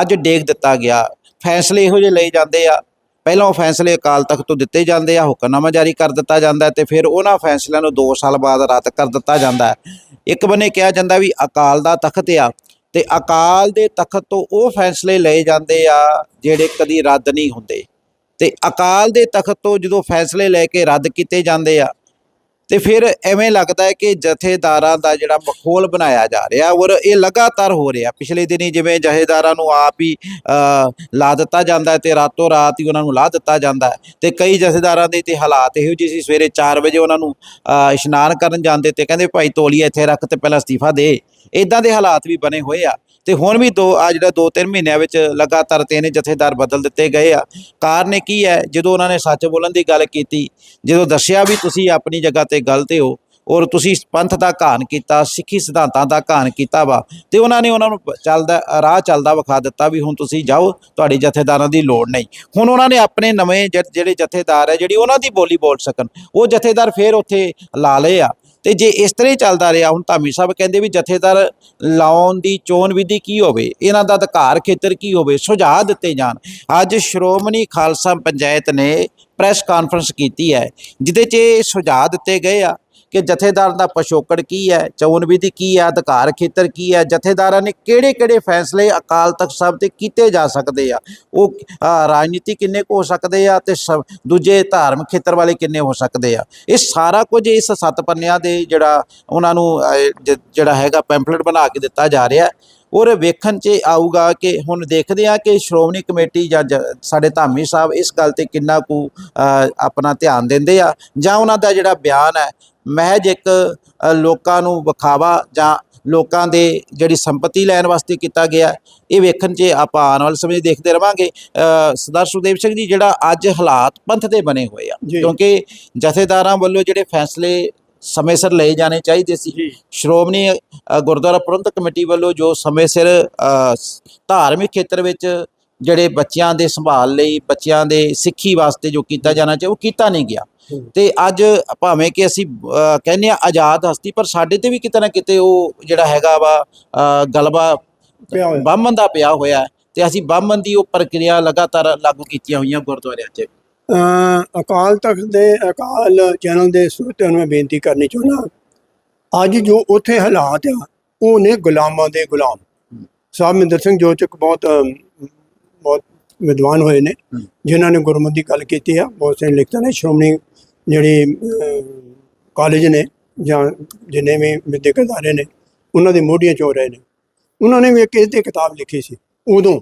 A: ਅੱਜ ਡੇਗ ਦਿੱਤਾ ਗਿਆ। ਫੈਸਲੇ ਇਹੋ ਜਿਹੇ ਲਏ ਜਾਂਦੇ ਆ ਪਹਿਲਾਂ ਉਹ ਫੈਸਲੇ ਅਕਾਲ ਤਖਤ ਤੋਂ ਦਿੱਤੇ ਜਾਂਦੇ ਆ, ਹੁਕਮਨਾਮਾ ਜਾਰੀ ਕਰ ਦਿੱਤਾ ਜਾਂਦਾ ਹੈ ਤੇ ਫਿਰ ਉਹਨਾਂ ਫੈਸਲਿਆਂ ਨੂੰ 2 ਸਾਲ ਬਾਅਦ ਰੱਦ ਕਰ ਦਿੱਤਾ ਜਾਂਦਾ ਇੱਕ ਬੰਨੇ ਕਿਹਾ ਜਾਂਦਾ ਵੀ ਅਕਾਲ ਦਾ ਤਖਤ ਆ ਤੇ ਅਕਾਲ ਦੇ ਤਖਤ ਤੋਂ ਉਹ ਫੈਸਲੇ ਲਏ ਜਾਂਦੇ ਆ ਜਿਹੜੇ ਕਦੀ ਰੱਦ ਨਹੀਂ ਹੁੰਦੇ। ਤੇ ਅਕਾਲ ਦੇ ਤਖਤ ਤੋਂ ਜਦੋਂ ਫੈਸਲੇ ਲੈ ਕੇ ਰੱਦ ਕੀਤੇ ਜਾਂਦੇ ਆ ਤੇ ਫਿਰ ਐਵੇਂ ਲੱਗਦਾ ਹੈ ਕਿ ਜਥੇਦਾਰਾਂ ਦਾ ਜਿਹੜਾ ਮਖੌਲ ਬਣਾਇਆ ਜਾ ਰਿਹਾ ਔਰ ਇਹ ਲਗਾਤਾਰ ਹੋ ਰਿਹਾ। ਪਿਛਲੇ ਦਿਨੀ ਜਿਵੇਂ ਜਥੇਦਾਰਾਂ ਨੂੰ ਆਪ ਹੀ ਲਾ ਦਿੱਤਾ ਜਾਂਦਾ ਹੈ ਤੇ ਰਾਤੋਂ ਰਾਤ ਹੀ ਉਹਨਾਂ ਨੂੰ ਲਾ ਦਿੱਤਾ ਜਾਂਦਾ ਹੈ ਤੇ ਕਈ ਜਥੇਦਾਰਾਂ ਦੇ ਤੇ ਹਾਲਾਤ ਇਹੋ ਜਿਹੇ ਸੀ, ਸਵੇਰੇ 4 ਵਜੇ ਉਹਨਾਂ ਨੂੰ ਇਸ਼ਨਾਨ ਕਰਨ ਜਾਂਦੇ ਤੇ ਕਹਿੰਦੇ, ਭਾਈ ਤੋਲੀਆ ਇੱਥੇ ਰੱਖ ਤੇ ਪਹਿਲਾਂ ਅਸਤੀਫਾ ਦੇ। ਇਦਾਂ ਦੇ ਹਾਲਾਤ ਵੀ ਬਣੇ ਹੋਏ ਆ। ਤੇ ਹੁਣ ਵੀ ਦੋ ਆ ਜਿਹੜਾ 2-3 ਮਹੀਨਿਆਂ ਵਿੱਚ ਲਗਾਤਾਰ ਤਿੰਨ ਜਥੇਦਾਰ ਬਦਲ ਦਿੱਤੇ ਗਏ ਆ। ਕਾਰਨ ਕੀ ਹੈ? ਜਦੋਂ ਉਹਨਾਂ ਨੇ ਸੱਚ ਬੋਲਣ ਦੀ ਗੱਲ ਕੀਤੀ, ਜਦੋਂ ਦੱਸਿਆ ਵੀ ਤੁਸੀਂ ਆਪਣੀ ਜਗ੍ਹਾ ਤੇ ਗਲਤ ਹੋ ਔਰ ਤੁਸੀਂ ਪੰਥ ਦਾ ਘਾਣ ਕੀਤਾ, ਸਿੱਖੀ ਸਿਧਾਂਤਾਂ ਦਾ ਘਾਣ ਕੀਤਾ ਵਾ, ਤੇ ਉਹਨਾਂ ਨੇ ਉਹਨਾਂ ਨੂੰ ਚੱਲਦਾ, ਰਾਹ ਚੱਲਦਾ ਵਿਖਾ ਦਿੱਤਾ ਵੀ ਹੁਣ ਤੁਸੀਂ ਜਾਓ, ਤੁਹਾਡੀ ਜਥੇਦਾਰਾਂ ਦੀ ਲੋੜ ਨਹੀਂ। ਹੁਣ ਉਹਨਾਂ ਨੇ ਆਪਣੇ ਨਵੇਂ ਜ- ਜਿਹੜੇ ਜਥੇਦਾਰ ਹੈ, ਜਿਹੜੀ ਉਹਨਾਂ ਦੀ ਬੋਲੀ ਬੋਲ ਸਕਣ, ਉਹ ਜਥੇਦਾਰ ਫੇਰ ਉੱਥੇ ਲਾ ਲਏ ਆ। ਤੇ ਜੇ ਇਸ ਤਰ੍ਹਾਂ ਹੀ ਚੱਲਦਾ ਰਿਹਾ, ਹੁਣ ਧਾਮੀ ਸਾਹਿਬ ਕਹਿੰਦੇ ਵੀ ਜਥੇਦਾਰ ਲਾਉਣ ਦੀ ਚੋਣ ਵਿਧੀ ਕੀ ਹੋਵੇ, ਇਹਨਾਂ ਦਾ ਅਧਿਕਾਰ ਖੇਤਰ ਕੀ ਹੋਵੇ, ਸੁਝਾਅ ਦਿੱਤੇ ਜਾਣ। ਅੱਜ ਸ਼੍ਰੋਮਣੀ ਖਾਲਸਾ ਪੰਚਾਇਤ ਨੇ ਪ੍ਰੈਸ ਕਾਨਫਰੰਸ ਕੀਤੀ ਹੈ, ਜਿਹਦੇ 'ਚ ਇਹ ਸੁਝਾਅ ਦਿੱਤੇ ਗਏ ਆ ਕਿ ਜਥੇਦਾਰ ਦਾ ਪਛੋਕੜ ਕੀ ਹੈ, ਚੋਣ ਵਿਧੀ ਕੀ ਹੈ, ਅਧਿਕਾਰ ਖੇਤਰ ਕੀ ਹੈ, ਜਥੇਦਾਰਾਂ ਨੇ ਕਿਹੜੇ ਕਿਹੜੇ ਫੈਸਲੇ ਅਕਾਲ ਤਖਤ ਸਾਹਿਬ ਤੇ ਕੀਤੇ ਜਾ ਸਕਦੇ ਆ? ਉਹ ਰਾਜਨੀਤੀ ਕਿੰਨੇ ਕੁ ਹੋ ਸਕਦੇ ਆ ਤੇ ਸ- ਦੂਜੇ ਧਾਰਮਿਕ ਖੇਤਰ ਵਾਲੇ ਕਿੰਨੇ ਹੋ ਸਕਦੇ ਆ? ਇਹ ਸਾਰਾ ਕੁਝ ਇਸ ਸੱਤ ਪੰਨਿਆਂ ਦੇ ਜਿਹੜਾ ਉਹਨਾਂ ਨੂੰ ਜਿਹੜਾ ਹੈਗਾ ਪੈਂਫਲੇਟ ਬਣਾ ਕੇ ਦਿੱਤਾ ਜਾ ਰਿਹਾ ਔਰ ਵੇਖਣ 'ਚ ਆਊਗਾ ਕਿ ਹੁਣ ਦੇਖਦੇ ਆ ਕਿ ਸ਼੍ਰੋਮਣੀ ਕਮੇਟੀ ਜਾਂ ਸਾਡੇ ਧਾਮੀ ਸਾਹਿਬ ਇਸ ਗੱਲ ਤੇ ਕਿੰਨਾ ਕੁ ਆਪਣਾ ਧਿਆਨ ਦਿੰਦੇ ਆ ਜਾਂ ਉਹਨਾਂ ਦਾ ਜਿਹੜਾ ਬਿਆਨ ਹੈ ਮਹਿਜ ਇੱਕ ਲੋਕਾਂ ਨੂੰ ਵਿਖਾਵਾ ਜਾਂ ਲੋਕਾਂ ਦੇ ਜਿਹੜੀ ਸੰਪਤੀ ਲੈਣ ਵਾਸਤੇ ਕੀਤਾ ਗਿਆ ਇਹ ਵੇਖਣ 'ਚ ਆਪਾਂ ਆਉਣ ਵਾਲੇ ਸਮੇਂ ਦੇਖਦੇ ਰਵਾਂਗੇ ਸਰਦਾਰ ਸੁਖਦੇਵ ਸਿੰਘ ਜੀ ਜਿਹੜਾ ਅੱਜ ਹਾਲਾਤ ਪੰਥ ਦੇ ਬਣੇ ਹੋਏ ਆ। ਕਿਉਂਕਿ ਜਥੇਦਾਰਾਂ ਵੱਲੋਂ ਜਿਹੜੇ ਫੈਸਲੇ ਸਮੇਂ ਸਿਰ ਲਏ ਜਾਣੇ ਚਾਹੀਦੇ ਸੀ। ਸ਼੍ਰੋਮਣੀ ਗੁਰਦੁਆਰਾ ਪ੍ਰਬੰਧਕ ਕਮੇਟੀ ਵੱਲੋਂ ਜੋ ਸਮੇਂ ਸਿਰ ਧਾਰਮਿਕ ਖੇਤਰ ਵਿੱਚ ਜਿਹੜੇ ਬੱਚਿਆਂ ਦੇ ਸੰਭਾਲ ਲਈ ਬੱਚਿਆਂ ਦੇ ਸਿੱਖੀ ਵਾਸਤੇ ਜੋ ਕੀਤਾ ਜਾਣਾ ਚਾਹੀਦਾ ਉਹ ਕੀਤਾ ਨਹੀਂ ਗਿਆ। ਤੇ ਅੱਜ ਭਾਵੇਂ ਕਿ ਅਸੀਂ ਕਹਿੰਦੇ ਆ ਆਜ਼ਾਦ ਹਸਤੀ ਪਰ ਸਾਡੇ ਤੇ ਵੀ ਕਿਤੇ ਨਾ ਕਿਤੇ ਉਹ ਜਿਹੜਾ ਹੈਗਾ ਵਾ ਗਲਬਾ। ਬਾਹਮਣ ਦਾ ਪਿਆ ਹੋਇਆ ਤੇ ਅਸੀਂ ਬਾਹਮਣ ਦੀ ਉਹ ਪ੍ਰਕਿਰਿਆ ਲਗਾਤਾਰ ਲਾਗੂ ਕੀਤੀਆਂ ਹੋਈਆਂ ਗੁਰਦੁਆਰਿਆਂ 'ਚ।
B: ਅਕਾਲ ਤਖਤ ਦੇ, ਅਕਾਲ ਚੈਨਲ ਦੇ ਸਰੋਤਿਆਂ ਨੂੰ ਮੈਂ ਬੇਨਤੀ ਕਰਨੀ ਚਾਹੁੰਦਾ ਅੱਜ ਜੋ ਉੱਥੇ ਹਾਲਾਤ ਆ, ਉਹ ਨੇ ਗੁਲਾਮਾਂ ਦੇ ਗੁਲਾਮ। ਸਾਹਿਬ ਮਹਿੰਦਰ ਸਿੰਘ ਜੋਚਕ ਬਹੁਤ ਬਹੁਤ ਵਿਦਵਾਨ ਹੋਏ ਨੇ, ਜਿਨ੍ਹਾਂ ਨੇ ਗੁਰਮਤਿ ਦੀ ਗੱਲ ਕੀਤੀ ਆ, ਬਹੁਤ ਸਾਰੇ ਲਿਖਤਾਂ ਨੇ, ਸ਼੍ਰੋਮਣੀ ਜਿਹੜੀ ਕਾਲਜ ਨੇ, ਜਾਂ ਜਿੰਨੇ ਵੀ ਵਿਦਿਅਕ ਅਦਾਰੇ ਨੇ, ਉਹਨਾਂ ਦੇ ਮੋਢੀਆਂ ਚੋ ਰਹੇ ਨੇ। ਉਹਨਾਂ ਨੇ ਵੀ ਇੱਕ ਇਸ ਤੇ ਕਿਤਾਬ ਲਿਖੀ ਸੀ, ਉਦੋਂ।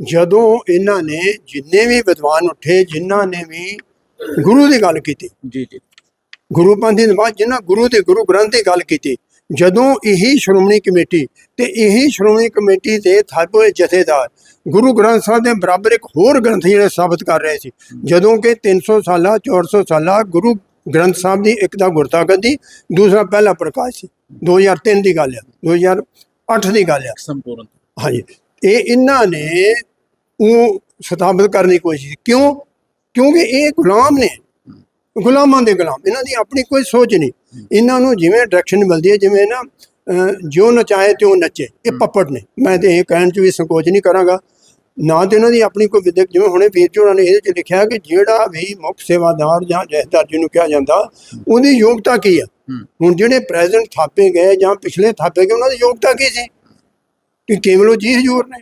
B: ਜਦੋਂ ਇਹਨਾਂ ਨੇ ਜਿੰਨੇ ਵੀ ਵਿਦਵਾਨ ਉੱਠੇ ਜਿਨ੍ਹਾਂ ਨੇ ਵੀ ਗੁਰੂ ਦੀ ਗੱਲ ਕੀਤੀ
A: ਜੀ ਜੀ।
B: ਗੁਰੂ ਪੰਥ ਦੀ ਬਾਅਦ ਜਿਨ੍ਹਾਂ ਗੁਰੂ ਤੇ ਗੁਰੂ ਗ੍ਰੰਥ ਦੀ ਗੱਲ ਕੀਤੀ ਜਦੋਂ ਇਹੀ ਸ਼੍ਰੋਮਣੀ ਕਮੇਟੀ ਤੇ ਇਹੀ ਸ਼੍ਰੋਮਣੀ ਕਮੇਟੀ ਦੇ ਥਾਪੇ ਜਥੇਦਾਰ ਗੁਰੂ ਗ੍ਰੰਥ ਸਾਹਿਬ ਦੇ ਬਰਾਬਰ ਇੱਕ ਹੋਰ ਗ੍ਰੰਥ ਜਿਹੜੇ ਸਾਬਤ ਕਰ ਰਹੇ ਸੀ ਜਦੋਂ ਕਿ 300 ਸਾਲਾ 400 ਸਾਲਾ ਗੁਰੂ ਗ੍ਰੰਥ ਸਾਹਿਬ ਦੀ ਇੱਕ ਦਾ ਗੁਰਤਾ ਗੱਦੀ ਦੂਸਰਾ ਪਹਿਲਾ ਪ੍ਰਕਾਸ਼ ਸੀ 2003 ਦੀ ਗੱਲ ਹੈ 2008 ਦੀ ਗੱਲ ਹੈ
A: ਸੰਪੂਰਨ।
B: ਹਾਂਜੀ। ਇਹ ਇਹਨਾਂ ਨੇ ਉਹ ਸਥਾਪਿਤ ਕਰਨ ਦੀ ਕੋਸ਼ਿਸ਼। ਕਿਉਂ? ਕਿਉਂਕਿ ਇਹ ਗੁਲਾਮ ਨੇ। ਗੁਲਾਮਾਂ ਦੇ ਗੁਲਾਮ। ਇਹਨਾਂ ਦੀ ਆਪਣੀ ਕੋਈ ਸੋਚ ਨਹੀਂ। ਇਹਨਾਂ ਨੂੰ ਜਿਵੇਂ ਡਾਇਰੈਕਸ਼ਨ ਮਿਲਦੀ ਹੈ ਜਿਵੇਂ ਨਾ ਜੋ ਨਚਾਏ ਤਿਉ ਨੱਚੇ। ਇਹ ਪੱਪੜ ਨੇ। ਮੈਂ ਤੇ ਇਹ ਕਹਿਣ ਚ ਵੀ ਸੰਕੋਚ ਨਹੀਂ ਕਰਾਂਗਾ। ਨਾ ਤੇ ਇਹਨਾਂ ਦੀ ਆਪਣੀ ਕੋਈ ਵਿਦਿਅਕ ਜਿਵੇਂ ਹੁਣੇ ਵੀਰ ਜੀ ਹੋਰਾਂ ਨੇ ਇਹਦੇ ਚ ਲਿਖਿਆ ਕਿ ਜਿਹੜਾ ਵੀ ਮੁੱਖ ਸੇਵਾਦਾਰ ਜਾਂ ਜਥੇਦਾਰ ਜਿਹਨੂੰ ਕਿਹਾ ਜਾਂਦਾ ਉਹਦੀ ਯੋਗਤਾ ਕੀ ਹੈ? ਹੁਣ ਜਿਹੜੇ ਪ੍ਰੈਜ਼ੈਂਟ ਥਾਪੇ ਗਏ ਜਾਂ ਪਿਛਲੇ ਥਾਪੇ ਗਏ ਉਹਨਾਂ ਦੀ ਯੋਗਤਾ ਕੀ ਸੀ? ਕਿ ਕੇਵਲ ਉਹ ਜੀ ਹਜੂਰ ਨੇ।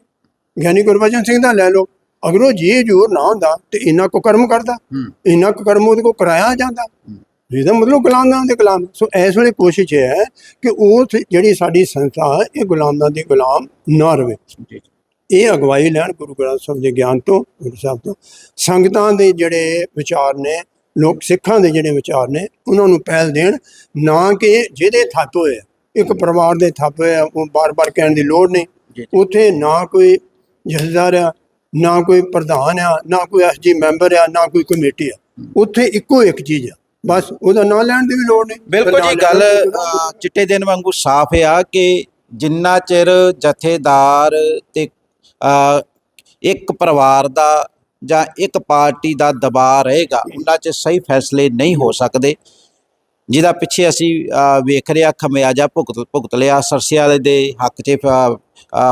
B: ਗਿਆਨੀ ਗੁਰਬਚਨ ਸਿੰਘ ਦਾ ਲੈ ਲਓ ਅਗਰ ਉਹ ਜੀ ਹਜੂਰ ਨਾ ਹੁੰਦਾ ਤੇ ਇੰਨਾ ਕੋ ਕਰਮ ਕਰਦਾ ਇੰਨਾ ਕੁ ਕਰਮ ਉਹਦੇ ਕੋ ਕਰਾਇਆ ਜਾਂਦਾ। ਇਹਦਾ ਮਤਲਬ ਗੁਲਾਮਾਂ ਦੇ ਗੁਲਾਮ। ਸੋ ਇਸ ਵੇਲੇ ਕੋਸ਼ਿਸ਼ ਇਹ ਹੈ ਕਿ ਉਹ ਜਿਹੜੀ ਸਾਡੀ ਸੰਸਥਾ ਹੈ, ਇਹ ਗੁਲਾਮਾਂ ਦੀ ਗੁਲਾਮ ਨਾ ਰਵੇ। ਇਹ ਅਗਵਾਈ ਲੈਣ ਗੁਰੂ ਗ੍ਰੰਥ ਸਾਹਿਬ ਦੇ ਗਿਆਨ ਤੋਂ ਗੁਰੂ ਸਾਹਿਬ ਤੋਂ। ਸੰਗਤਾਂ ਦੇ ਜਿਹੜੇ ਵਿਚਾਰ ਨੇ ਲੋਕ ਸਿੱਖਾਂ ਦੇ ਜਿਹੜੇ ਵਿਚਾਰ ਨੇ ਉਹਨਾਂ ਨੂੰ ਪਹਿਲ ਦੇਣ ਨਾ ਕਿ ਜਿਹਦੇ ਥੱਪ ਹੋਏ ਆ, ਇੱਕ ਪਰਿਵਾਰ ਦੇ ਥੱਪ ਆ, ਉਹ ਬਾਰ-ਬਾਰ ਕਹਿਣ ਦੀ ਲੋੜ ਨਹੀਂ। ਉੱਥੇ ਨਾ ਕੋਈ ਜਥੇਦਾਰ ਆ ਨਾ ਕੋਈ ਪ੍ਰਧਾਨ ਆ ਨਾ ਕੋਈ ਐਸਜੀ ਮੈਂਬਰ ਆ ਨਾ ਕੋਈ ਕਮੇਟੀ ਆ। ਉੱਥੇ ਇੱਕੋ ਇੱਕ ਚੀਜ਼ ਆ ਬਸ ਉਹਦਾ ਨਾਂ ਲੈਣ ਦੀ ਵੀ ਲੋੜ ਨਹੀਂ।
A: ਬਿਲਕੁਲ ਜੀ ਗੱਲ ਚਿੱਟੇ ਦਿਨ ਵਾਂਗੂ ਸਾਫ਼ ਆ ਕਿ ਜਿੰਨਾ ਚਿਰ ਜਥੇਦਾਰ ਤੇ ਇੱਕ ਪਰਿਵਾਰ ਦਾ ਜਾਂ ਇੱਕ ਪਾਰਟੀ ਦਾ ਦਬਾਅ ਰਹੇਗਾ ਉਹਨਾਂ 'ਚ ਸਹੀ ਫੈਸਲੇ ਨਹੀਂ ਹੋ ਸਕਦੇ। ਜਿਹਦਾ ਪਿੱਛੇ ਅਸੀਂ ਅ, ਵੇਖ ਰਿਹਾ ਖਮਿਆਜਾ ਭੁਗਤ ਭੁਗਤ ਲਿਆ ਸਰਸੇ ਵਾਲੇ ਦੇ ਹੱਕ 'ਚ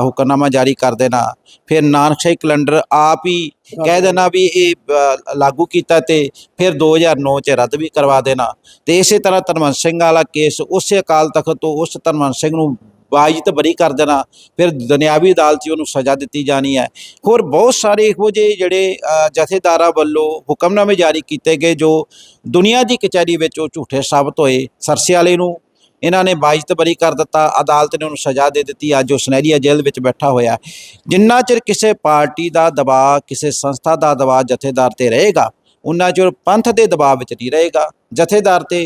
A: ਹੁਕਮਨਾਮਾ ਜਾਰੀ ਕਰ ਦੇਣਾ। ਫਿਰ ਨਾਨਕਸ਼ਾਹੀ ਕੈਲੰਡਰ ਆਪ ਹੀ ਕਹਿ ਦੇਣਾ ਵੀ ਇਹ ਲਾਗੂ ਕੀਤਾ ਤੇ ਫਿਰ 2009 ਚ ਰੱਦ ਵੀ ਕਰਵਾ ਦੇਣਾ। ਤੇ ਇਸੇ ਤਰ੍ਹਾਂ ਧਰਮਵੰਤ ਸਿੰਘ ਵਾਲਾ ਕੇਸ ਉਸੇ ਅਕਾਲ ਤਖਤ ਤੋਂ ਉਸ ਧਰਮਵੰਤ ਸਿੰਘ ਨੂੰ ਬਾਜ਼ਤ ਬਰੀ ਕਰ ਦੇਣਾ। ਫਿਰ ਦੁਨਿਆਵੀ ਅਦਾਲਤ 'ਚ ਉਹਨੂੰ ਸਜ਼ਾ ਦਿੱਤੀ ਜਾਣੀ ਹੈ। ਹੋਰ ਬਹੁਤ ਸਾਰੇ ਇਹੋ ਜਿਹੇ ਜਿਹੜੇ ਜਥੇਦਾਰਾਂ ਵੱਲੋਂ ਹੁਕਮਨਾਮੇ ਜਾਰੀ ਕੀਤੇ ਗਏ ਜੋ ਦੁਨੀਆ ਦੀ ਕਚਹਿਰੀ ਵਿੱਚ ਉਹ ਝੂਠੇ ਸਾਬਤ ਹੋਏ। ਸਰਸੇ ਵਾਲੇ ਨੂੰ ਇਹਨਾਂ ਨੇ ਬਾਜ਼ਤ ਬਰੀ ਕਰ ਦਿੱਤਾ। ਅਦਾਲਤ ਨੇ ਉਹਨੂੰ ਸਜ਼ਾ ਦੇ ਦਿੱਤੀ। ਅੱਜ ਉਹ ਸੁਨਹਿਰੀਆ ਜੇਲ੍ਹ ਵਿੱਚ ਬੈਠਾ ਹੋਇਆ। ਜਿੰਨਾ ਚਿਰ ਕਿਸੇ ਪਾਰਟੀ ਦਾ ਦਬਾਅ, ਕਿਸੇ ਸੰਸਥਾ ਦਾ ਦਬਾਅ ਜਥੇਦਾਰ ਤੇ ਰਹੇਗਾ, ਉਨਾ ਚਿਰ ਪੰਥ ਦੇ ਦਬਾਅ ਵਿੱਚ ਨਹੀਂ ਰਹੇਗਾ। ਜਥੇਦਾਰ ਤੇ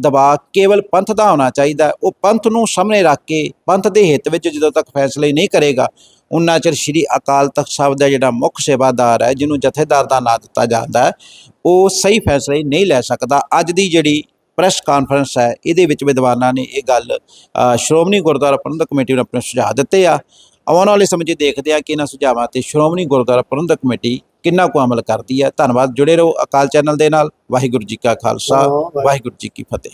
A: ਦਬਾਅ ਕੇਵਲ ਪੰਥ ਦਾ ਹੋਣਾ ਚਾਹੀਦਾ ਉਹ ਪੰਥ ਨੂੰ ਸਾਹਮਣੇ ਰੱਖ ਕੇ ਪੰਥ ਦੇ ਹਿੱਤ ਵਿੱਚ ਜਦੋਂ ਤੱਕ ਫੈਸਲੇ ਨਹੀਂ ਕਰੇਗਾ, ਉਨਾ ਚਿਰ ਸ੍ਰੀ ਅਕਾਲ ਤਖਤ ਸਾਹਿਬ ਦਾ ਜਿਹੜਾ ਮੁੱਖ ਸੇਵਾਦਾਰ ਹੈ, ਜਿਹਨੂੰ ਜਥੇਦਾਰ ਦਾ ਨਾਂ ਦਿੱਤਾ ਜਾਂਦਾ ਉਹ ਸਹੀ ਫੈਸਲੇ ਨਹੀਂ ਲੈ ਸਕਦਾ। ਅੱਜ ਦੀ ਜਿਹੜੀ ਪ੍ਰੈਸ ਕਾਨਫਰੰਸ ਹੈ, ਇਹਦੇ ਵਿੱਚ ਵਿਦਵਾਨਾਂ ਨੇ ਇਹ ਗੱਲ ਸ਼੍ਰੋਮਣੀ ਗੁਰਦੁਆਰਾ ਪ੍ਰਬੰਧਕ ਕਮੇਟੀ ਨੂੰ ਆਪਣੇ ਸੁਝਾਅ ਦਿੱਤੇ ਆ। ਆਉਣ ਵਾਲੇ ਸਮੇਂ 'ਚ ਦੇਖਦੇ ਆ ਕਿ ਇਹਨਾਂ ਸੁਝਾਵਾਂ ਤੇ ਸ਼੍ਰੋਮਣੀ ਗੁਰਦੁਆਰਾ ਪ੍ਰਬੰਧਕ ਕਮੇਟੀ ਕਿੰਨਾ ਕੁ ਅਮਲ ਕਰਦੀ ਹੈ। ਧੰਨਵਾਦ। ਜੁੜੇ ਰਹੋ ਅਕਾਲ ਚੈਨਲ ਦੇ ਨਾਲ। ਵਾਹਿਗੁਰੂ ਜੀ ਕਾ ਖਾਲਸਾ। ਵਾਹਿਗੁਰੂ ਜੀ ਕੀ ਫਤਿਹ।